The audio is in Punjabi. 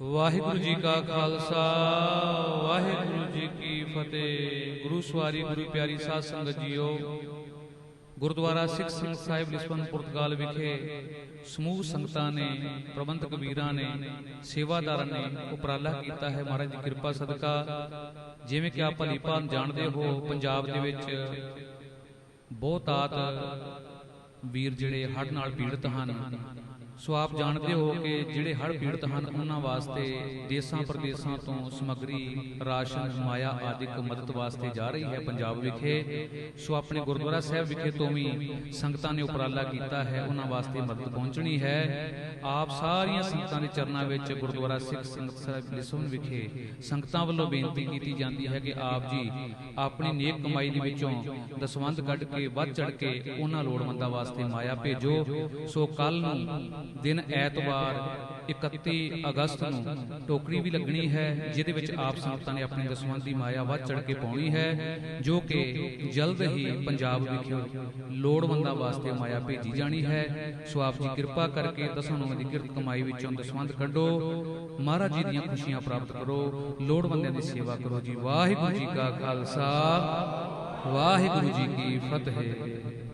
ਵਾਹਿਗੁਰੂ ਜੀ ਕਾ ਖਾਲਸਾ, ਵਾਹਿਗੁਰੂ ਜੀ ਕੀ ਫਤਿਹ। ਗੁਰੂ ਸਵਾਰੀ, ਗੁਰੂ ਪਿਆਰੀ ਸਾਧ ਸੰਗਤ ਜੀਓ, ਗੁਰਦੁਆਰਾ ਸਿੱਖ ਸੰਗਤ ਸਾਹਿਬ ਲਿਸਬਨ ਪੁਰਤਗਾਲ ਵਿਖੇ ਸਮੂਹ ਸੰਗਤਾਂ ਨੇ, ਪ੍ਰਬੰਧਕ ਵੀਰਾਂ ਨੇ, ਸੇਵਾਦਾਰਾਂ ਨੇ ਉਪਰਾਲਾ ਕੀਤਾ ਹੈ। ਮਹਾਰਾਜ ਦੀ ਕਿਰਪਾ ਸਦਕਾ, ਜਿਵੇਂ ਕਿ ਆਪ ਭਲੀ ਜਾਣਦੇ ਹੋ, ਪੰਜਾਬ ਦੇ ਵਿੱਚ ਬਹੁਤਾਤ ਵੀਰ ਜਿਹੜੇ ਹੜ੍ਹ ਨਾਲ ਪੀੜਤ ਹਨ। ਸੋ ਆਪ ਜਾਣਦੇ ਹੋ ਕਿ ਜਿਹੜੇ ਹੜ੍ਹ ਪੀੜਤ ਹਨ, ਉਹਨਾਂ ਵਾਸਤੇ ਦੇਸਾਂ ਪ੍ਰਦੇਸਾਂ ਤੋਂ ਸਮੱਗਰੀ ਰਾਸ਼ਨ, ਮਾਇਆ ਆਦਿਕ ਮਦਦ ਵਾਸਤੇ ਜਾ ਰਹੀ ਹੈ ਪੰਜਾਬ ਵਿਖੇ। ਸੋ ਆਪਣੇ ਗੁਰਦੁਆਰਾ ਸਾਹਿਬ ਵਿਖੇ ਤੋਂ ਵੀ ਸੰਗਤਾਂ ਨੇ ਉਪਰਾਲਾ ਕੀਤਾ ਹੈ, ਉਹਨਾਂ ਵਾਸਤੇ ਮਦਦ ਪਹੁੰਚਣੀ ਹੈ। ਆਪ ਸਾਰੀਆਂ ਸੰਗਤਾਂ ਦੇ ਚਰਨਾਂ ਵਿੱਚ ਗੁਰਦੁਆਰਾ ਸਿੱਖ ਸੰਗਤ ਸਾਹਿਬ ਲਿਸਬਨ ਵਿਖੇ ਸੰਗਤਾਂ ਵੱਲੋਂ ਬੇਨਤੀ ਕੀਤੀ ਜਾਂਦੀ ਹੈ ਕਿ ਆਪ ਜੀ ਆਪਣੀ ਨੇਕ ਕਮਾਈ ਦੇ ਵਿੱਚੋਂ ਦਸਵੰਧ ਕੱਢ ਕੇ ਵੱਧ ਚੜ ਕੇ ਉਹਨਾਂ ਲੋੜਵੰਦਾਂ ਵਾਸਤੇ ਮਾਇਆ ਭੇਜੋ। ਸੋ ਕੱਲ ਨੂੰ ਦਿਨ ਐਤਵਾਰ 31 ਅਗਸਤ ਨੂੰ ਟੋਕਰੀ ਵੀ ਲੱਗਣੀ ਹੈ, ਜਿਹਦੇ ਵਿੱਚ ਆਪ ਸੰਗਤਾਂ ਨੇ ਆਪਣੀ ਦਸਵੰਧ ਦੀ ਮਾਇਆ ਵੱਧ ਚੜ ਕੇ ਪਾਉਣੀ ਹੈ, ਜੋ ਕਿ ਜਲਦ ਹੀ ਪੰਜਾਬ ਵਿਖੇ ਲੋੜਵੰਦਾਂ ਵਾਸਤੇ ਮਾਇਆ ਭੇਜੀ ਜਾਣੀ ਹੈ। ਸੋ ਆਪ ਜੀ ਕਿਰਪਾ ਕਰਕੇ ਦਸਾਂ ਨੂੰ ਦੀ ਕਿਰਤ ਕਮਾਈ ਵਿੱਚੋਂ ਦਸਵੰਧ ਕੱਢੋ। ਮਹਾਰਾਜ ਜੀ ਦੀਆਂ ਖੁਸ਼ੀਆਂ ਪ੍ਰਾਪਤ ਕਰੋ। ਲੋੜਵੰਦਿਆਂ ਦੀ ਸੇਵਾ ਕਰੋ ਜੀ। ਵਾਹਿਗੁਰੂ ਜੀ ਕਾ ਖਾਲਸਾ। ਵਾਹਿਗੁਰੂ ਜੀ ਕੀ ਫਤਿਹ।